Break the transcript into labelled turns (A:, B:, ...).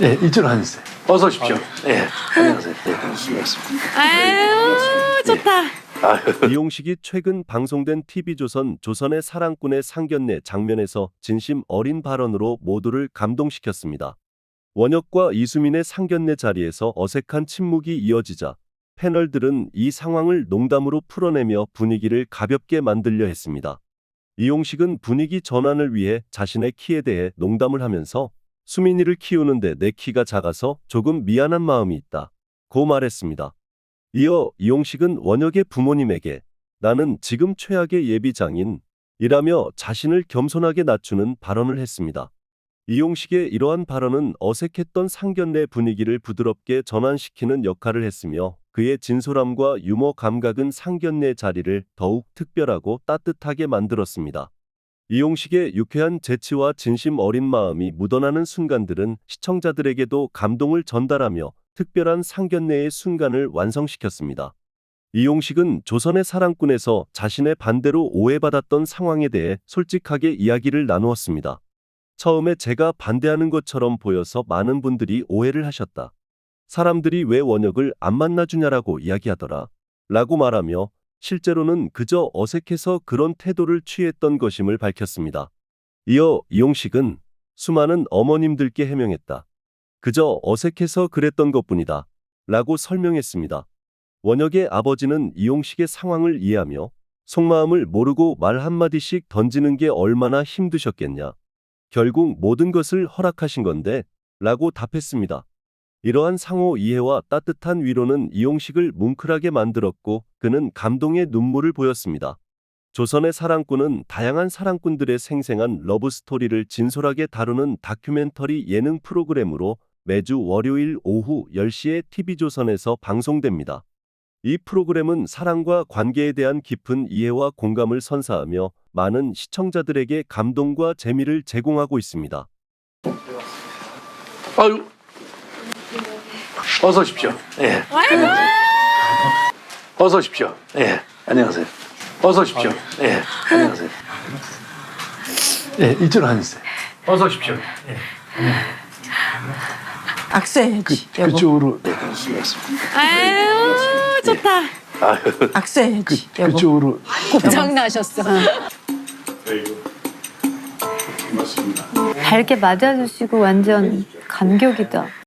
A: 예, 이쪽으로 앉으세요. 어서 오십시오. 예, 안녕하세요. 예, 반갑습니다.
B: 아유 좋다.
C: 이용식이 최근 방송된 TV조선 조선의 사랑꾼의 상견례 장면에서 진심 어린 발언으로 모두를 감동시켰습니다. 원혁과 이수민의 상견례 자리에서 어색한 침묵이 이어지자 패널들은 이 상황을 농담으로 풀어내며 분위기를 가볍게 만들려 했습니다. 이용식은 분위기 전환을 위해 자신의 키에 대해 농담을 하면서 수민이를 키우는데 내 키가 작아서 조금 미안한 마음이 있다. 고 말했습니다. 이어 이용식은 원혁의 부모님에게 나는 지금 최악의 예비장인 이라며 자신을 겸손하게 낮추는 발언을 했습니다. 이용식의 이러한 발언은 어색했던 상견례 분위기를 부드럽게 전환시키는 역할을 했으며 그의 진솔함과 유머 감각은 상견례 자리를 더욱 특별하고 따뜻하게 만들었습니다. 이용식의 유쾌한 재치와 진심 어린 마음이 묻어나는 순간들은 시청자들에게도 감동을 전달하며 특별한 상견례의 순간을 완성시켰습니다. 이용식은 조선의 사랑꾼에서 자신의 반대로 오해받았던 상황에 대해 솔직하게 이야기를 나누었습니다. 처음에 제가 반대하는 것처럼 보여서 많은 분들이 오해를 하셨다. 사람들이 왜 원혁을 안 만나주냐라고 이야기하더라. 라고 말하며 실제로는 그저 어색해서 그런 태도를 취했던 것임을 밝혔습니다. 이어 이용식은 수많은 어머님들께 해명했다. 그저 어색해서 그랬던 것뿐이다. 라고 설명했습니다. 원혁의 아버지는 이용식의 상황을 이해하며 속마음을 모르고 말 한마디씩 던지는 게 얼마나 힘드셨겠냐. 결국 모든 것을 허락하신 건데 라고 답했습니다. 이러한 상호 이해와 따뜻한 위로는 이용식을 뭉클하게 만들었고 그는 감동의 눈물을 보였습니다. 조선의 사랑꾼은 다양한 사랑꾼들의 생생한 러브 스토리를 진솔하게 다루는 다큐멘터리 예능 프로그램으로 매주 월요일 오후 10시에 TV조선에서 방송됩니다. 이 프로그램은 사랑과 관계에 대한 깊은 이해와 공감을 선사하며 많은 시청자들에게 감동과 재미를 제공하고 있습니다.
A: 아유, 어서 오십시오. 예, 어서 오십시오. 예, 안녕하세요. 어서 오십시오. 예, 안녕하세요. 예, 이쪽으로 앉으세요. 어서 오십시오. 예,
B: 악수해야지.
A: 그,
B: 여보.
A: 그쪽으로. 예, 반갑습니다.
B: 아유 좋다.
A: 아유,
B: 악수해야지.
A: 그,
B: 여보.
A: 그쪽으로.
B: 곱창 나셨어.
D: 밝게 맞아주시고 완전 감격이다.